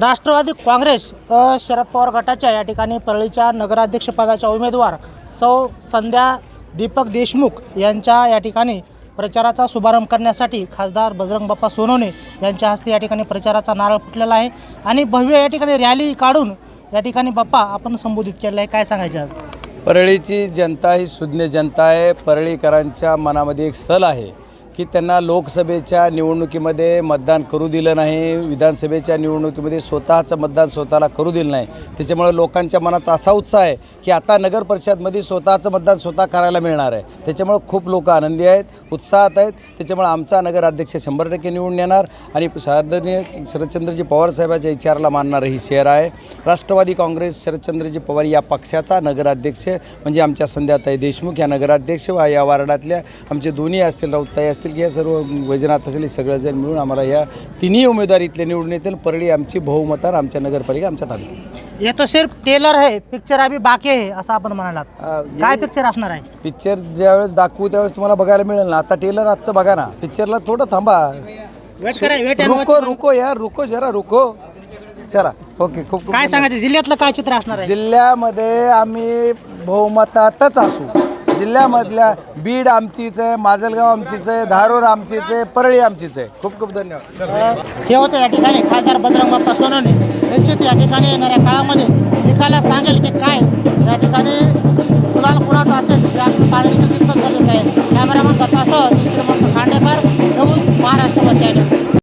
राष्ट्रवादी काँग्रेस शरद पवार गटाच्या या ठिकाणी परळीच्या नगराध्यक्षपदाच्या उमेदवार सौ संध्या दीपक देशमुख यांच्या या ठिकाणी प्रचाराचा शुभारंभ करण्यासाठी खासदार बजरंग बाप्पा सोनवणे यांच्या हस्ते या ठिकाणी प्रचाराचा नारळ फुटलेला आहे. आणि भव्य या ठिकाणी रॅली काढून या ठिकाणी बाप्पा आपण संबोधित केलेलं आहे काय सांगायचं आज? परळीची जनता ही सुज्ञ जनता आहे. परळीकरांच्या मनामध्ये एक सल आहे. की त्यांना लोकसभेच्या निवडणुकीमध्ये मतदान करू दिलं नाही विधानसभेच्या निवडणुकीमध्ये स्वतःचं मतदान स्वतःला करू दिलं नाही. त्याच्यामुळे लोकांच्या मनात असा उत्साह आहे की आता नगर परिषदमध्ये स्वतःचं मतदान स्वतः करायला मिळणार आहे. त्याच्यामुळे खूप लोक आनंदी आहेत उत्साहात आहेत. त्याच्यामुळे आमचा नगराध्यक्ष शंभर टक्के निवडून येणार आणि आदरणीय शरदचंद्रजी पवार साहेबाच्या विचाराला मानणारं ही शहर आहे. राष्ट्रवादी काँग्रेस शरदचंद्रजी पवार या पक्षाचा नगराध्यक्ष म्हणजे आमच्या संध्याताई देशमुख या नगराध्यक्ष व या वार्डातल्या आमचे दोन्ही असतील राऊताई असतील की या सर्व वैजनाथ असेल हे सगळेजण मिळून आम्हाला या तिन्ही उमेदवार इथले निवडून येतील. परळी आमची बहुमतान आमच्या नगरपालिका आमच्या ताब्यात ये तो सिर्फ टेलर है पिक्चर अभी बाकी आहे असं आपण म्हणालात. काय हे- पिक्चर असणार आहे? पिक्चर ज्यावेळेस दाखवू त्यावेळेस तुम्हाला बघायला मिळेल ना. आता टेलर आजचं बघा ना. पिक्चरला थोडं थांबा. वेट करा वेट रुको रुको यार रुको जरा रुको. चला. ओके खूप खूप काय सांगायचं? जिल्ह्यातलं काय चित्र असणार आहे? जिल्ह्यामध्ये आम्ही बहुमतातच असू. जिल्ह्यामधल्या बीड आमचीच आहे माजलगाव आमचीच आहे धारूर आमचीच आहे परळी आमचीच आहे. खूप खूप धन्यवाद. हे होतं या ठिकाणी खासदार बजरंग बाप्पा सोनवणे निश्चित या ठिकाणी येणाऱ्या काळामध्ये एखादा सांगेल की काय या ठिकाणी कुणाला कुणाचं असेल ते